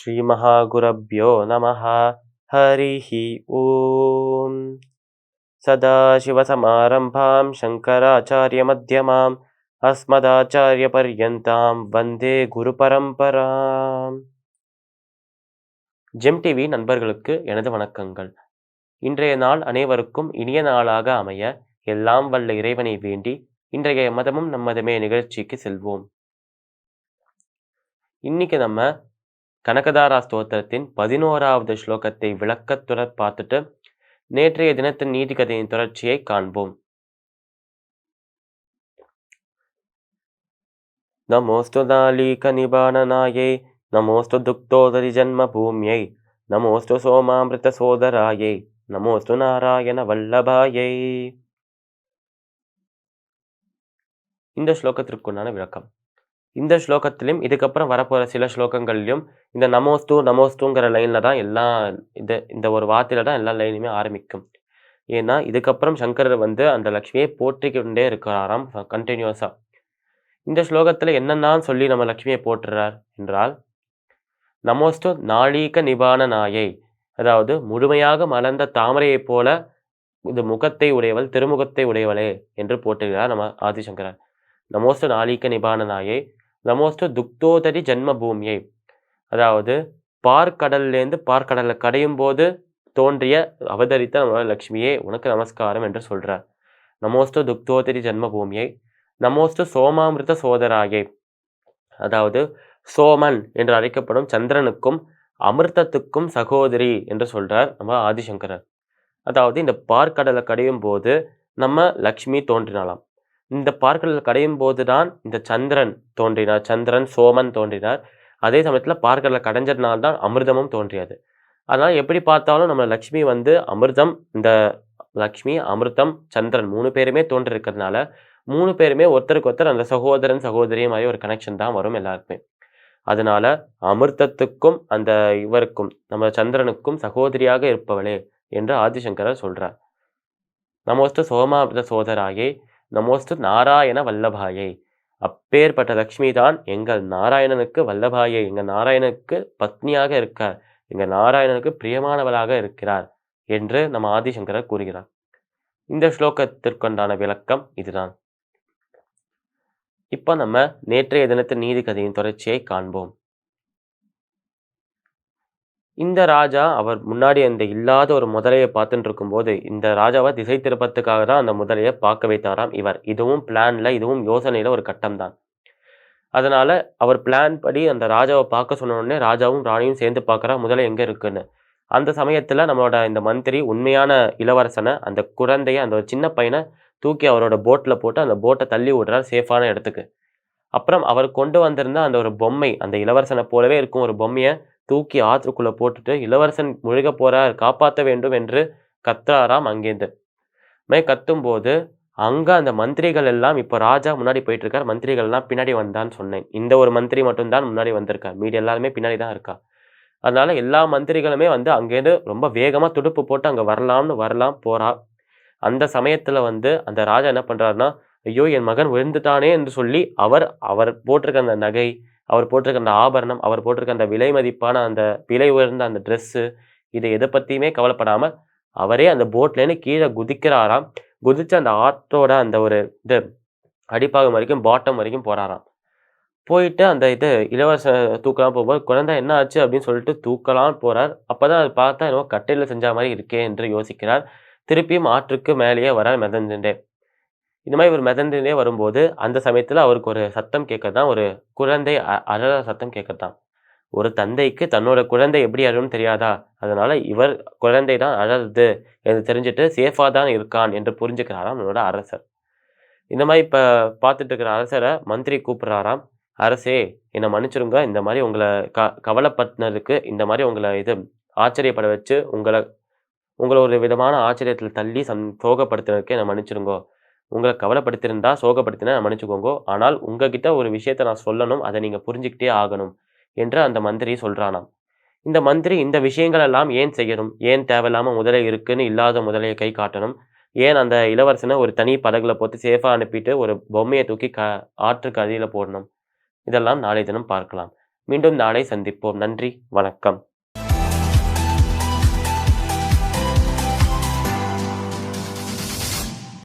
श्रीमहागुरभ्यो नमः हरिः ॐ सदाशिवसमारम्भां शङ्कराचार्यमध्यमाम् अस्मदाचार्यपर्यन्तां வந்தே குரு பரம்பராம் ஜெம் டிவி நண்பர்களுக்கு எனது வணக்கங்கள் இன்றைய நாள் அனைவருக்கும் இனிய நாளாக அமைய எல்லாம் வல்ல இறைவனை வேண்டி இன்றைய மதமும் நம்மதமே நிகழ்ச்சிக்கு செல்வோம் இன்னைக்கு நம்ம கனகதாரா ஸ்தோத்திரத்தின் பதினோராவது ஸ்லோகத்தை விளக்கத்துடன் பார்த்துட்டு நேற்றைய தினத்தின் நீதிக்கதையின் தொடர்ச்சியை காண்போம். நமோஸ்து நாளீகநிபானனாயை நமோஸ்து துக்தோதரி ஜன்ம பூமியை நமோஸ்து சோமாமிருத சோதராயை நமோஸ்து நாராயண வல்லபாயை. இந்த ஸ்லோகத்திற்குண்டான விளக்கம். இந்த ஸ்லோகத்திலையும் இதுக்கப்புறம் வரப்போகிற சில ஸ்லோகங்கள்லையும் இந்த நமோஸ்து நமோஸ்துங்கிற லைனில் தான் எல்லா இந்த இந்த ஒரு வார்த்தையில தான் எல்லா லைனுமே ஆரம்பிக்கும். ஏன்னா இதுக்கப்புறம் சங்கரர் வந்து அந்த லக்ஷ்மியை போற்றிக்கொண்டே இருக்கிறாராம் கண்டினியூஸாக இந்த ஸ்லோகத்தில் என்னென்னான்னு சொல்லி நம்ம லக்ஷ்மியை போற்றுறார் என்றால் நமோஸ்து நாளீக நிபான நாயை அதாவது முழுமையாக மலர்ந்த தாமரையைப் போல இது முகத்தை உடையவள் திருமுகத்தை உடையவளே என்று போற்றுகிறார் நம்ம ஆதிசங்கரர். நமோஸ்து நாளீக நிபான நாயை நமோஸ்ட துக்தோதரி ஜென்ம பூமியை அதாவது பார்க்கடல்லேருந்து பார்க்கடலில் கடையும் போது தோன்றிய அவதரித்த நம்மளோட லக்ஷ்மியே உனக்கு நமஸ்காரம் என்று சொல்கிறார் நமோஸ்து துக்தோதரி ஜென்ம பூமியை நமோஸ்து சோமாமிருத சோதராயை. அதாவது சோமன் என்று அழைக்கப்படும் சந்திரனுக்கும் அமிர்தத்துக்கும் சகோதரி என்று சொல்கிறார் நம்ம ஆதிசங்கரர். அதாவது இந்த பார்க்கடலை கடையும் போது நம்ம லக்ஷ்மி தோன்றினாலாம் இந்த பார்க்கடலை கடையும் போது தான் இந்த சந்திரன் தோன்றினார். சந்திரன் சோமன் தோன்றினார். அதே சமயத்தில் பார்க்கடலை கடைஞ்சதுனால தான் அமிர்தமும் தோன்றியது. அதனால் எப்படி பார்த்தாலும் நம்ம லக்ஷ்மி வந்து அமிர்தம் இந்த லக்ஷ்மி அமிர்தம் சந்திரன் மூணு பேருமே தோன்றிருக்கிறதுனால மூணு பேருமே ஒருத்தருக்கு ஒருத்தர் அந்த சகோதரன் சகோதரி மாதிரி ஒரு கனெக்ஷன் தான் வரும் எல்லாருக்குமே. அதனால அமிர்தத்துக்கும் அந்த இவருக்கும் நம்ம சந்திரனுக்கும் சகோதரியாக இருப்பவளே என்று ஆதிசங்கரர் சொல்றார். நமோஸ்து சோமாமிர்த சோதராகி நமோஸ்து நாராயண வல்லபாயை. அப்பேற்பட்ட லக்ஷ்மி தான் எங்கள் நாராயணனுக்கு வல்லபாயை. எங்கள் நாராயணனுக்கு பத்னியாக இருக்கார். எங்கள் நாராயணனுக்கு பிரியமானவளாக இருக்கிறார் என்று நம்ம ஆதிசங்கரர் கூறுகிறார். இந்த ஸ்லோகத்திற்குண்டான விளக்கம் இதுதான். இப்போ நம்ம நேற்றைய தினத்தின் நீதி கதையின் தொடர்ச்சியை காண்போம். இந்த ராஜா அவர் முன்னாடி அந்த இல்லாத ஒரு முதலையை பார்த்துட்டு இருக்கும்போது இந்த ராஜாவை திசை திருப்பத்துக்காக தான் அந்த முதலையை பார்க்க வைத்தாராம் இவர். இதுவும் பிளான்ல இதுவும் யோசனையில ஒரு கட்டம் தான். அதனால அவர் பிளான் படி அந்த ராஜாவை பார்க்க சொன்னோடனே ராஜாவும் ராணியும் சேர்ந்து பார்க்குறா முதலை எங்கே இருக்குன்னு. அந்த சமயத்தில் நம்மளோட இந்த மந்திரி உண்மையான இளவரசனை அந்த குழந்தைய அந்த ஒரு சின்ன பையனை தூக்கி அவரோட போட்டில் போட்டு அந்த போட்டை தள்ளி விடுறார் சேஃபான இடத்துக்கு. அப்புறம் அவர் கொண்டு வந்திருந்த அந்த ஒரு பொம்மை அந்த இளவரசனை போலவே இருக்கும் ஒரு பொம்மையை தூக்கி ஆற்றுக்குள்ளே போட்டுட்டு இளவரசன் முழுக போறார் காப்பாற்ற வேண்டும் என்று கத்துறாராம் அங்கேருந்து மே கத்தும்போது அங்கே அந்த மந்திரிகள் எல்லாம் இப்போ ராஜா முன்னாடி போயிட்டு இருக்கார் மந்திரிகள் எல்லாம் பின்னாடி வந்தான்னு சொன்னேன். இந்த ஒரு மந்திரி மட்டும்தான் முன்னாடி வந்திருக்கார். மீதி எல்லாருமே பின்னாடி தான் இருக்கா. அதனால எல்லா மந்திரிகளுமே வந்து அங்கேருந்து ரொம்ப வேகமாக துடுப்பு போட்டு அங்கே வரலாம்னு வரலாம் போறா. அந்த சமயத்தில் வந்து அந்த ராஜா என்ன பண்ணுறாருன்னா ஐயோ என் மகன் விழுந்துட்டானே என்று சொல்லி அவர் அவர் போட்டிருக்க அந்த நகை அவர் போட்டிருக்க அந்த ஆபரணம் அவர் போட்டிருக்க அந்த விலை மதிப்பான அந்த விலை உயர்ந்த அந்த ட்ரெஸ்ஸு இதை எதை பற்றியுமே கவலைப்படாமல் அவரே அந்த போட்லேருந்து கீழே குதிக்கிறாராம். குதித்து அந்த ஆற்றோட அந்த ஒரு இது அடிப்பாகம் வரைக்கும் பாட்டம் வரைக்கும் போறாராம். போயிட்டு அந்த இது இலவச தூக்கலாம் போகும்போது குழந்தை என்ன ஆச்சு? அப்படின்னு சொல்லிட்டு தூக்கலாம் அப்போ தான் அது பார்த்தா என்னவோ கட்டையில் செஞ்ச மாதிரி இருக்கே என்று யோசிக்கிறார். திருப்பியும் ஆற்றுக்கு மேலேயே வர மிதந்துட்டே இந்த மாதிரி ஒரு மிதந்துனே வரும்போது அந்த சமயத்தில் அவருக்கு ஒரு சத்தம் கேட்கறதான் ஒரு குழந்தை அழற சத்தம் கேட்கறதான் ஒரு தந்தைக்கு தன்னோட குழந்தை எப்படி அழும்னு தெரியாதா? அதனால இவர் குழந்தை தான் அழறது என்று தெரிஞ்சுட்டு சேஃபாக தான் இருக்கான் என்று புரிஞ்சுக்கிறாராம் நம்மளோட அரசர். இந்த மாதிரி இப்போ பார்த்துட்டு இருக்கிற அரசரை மந்திரி கூப்பிட்றாராம். அரசே என்னை மன்னிச்சிருங்க. இந்த மாதிரி உங்களை க கவலைப்பட்டினருக்கு இந்த மாதிரி உங்களை இது ஆச்சரியப்பட வச்சு உங்களை உங்களை ஒரு விதமான ஆச்சரியத்தில் தள்ளி சம் சோகப்படுத்தினதுக்கு என்னை மன்னிச்சிருங்கோ. உங்களை கவலைப்படுத்திருந்தா சோகப்படுத்தினா மன்னிச்சுக்கோங்க. ஆனால் உங்ககிட்ட ஒரு விஷயத்த நான் சொல்லணும் அதை நீங்கள் புரிஞ்சுக்கிட்டே ஆகணும் என்று அந்த மந்திரி சொல்கிறானாம் இந்த மந்திரி இந்த விஷயங்கள் எல்லாம் ஏன் செய்யணும்? ஏன் தேவையில்லாமல் முதலை இருக்குன்னு இல்லாத முதலையை கை காட்டணும்? ஏன் அந்த இளவரசனை ஒரு தனி படகுல போட்டு சேஃபாக அனுப்பிட்டு ஒரு பொம்மையை தூக்கி க ஆற்றுக்கு அடியில் போடணும்? இதெல்லாம் நாளை தினம் பார்க்கலாம். மீண்டும் நாளை சந்திப்போம். நன்றி வணக்கம்.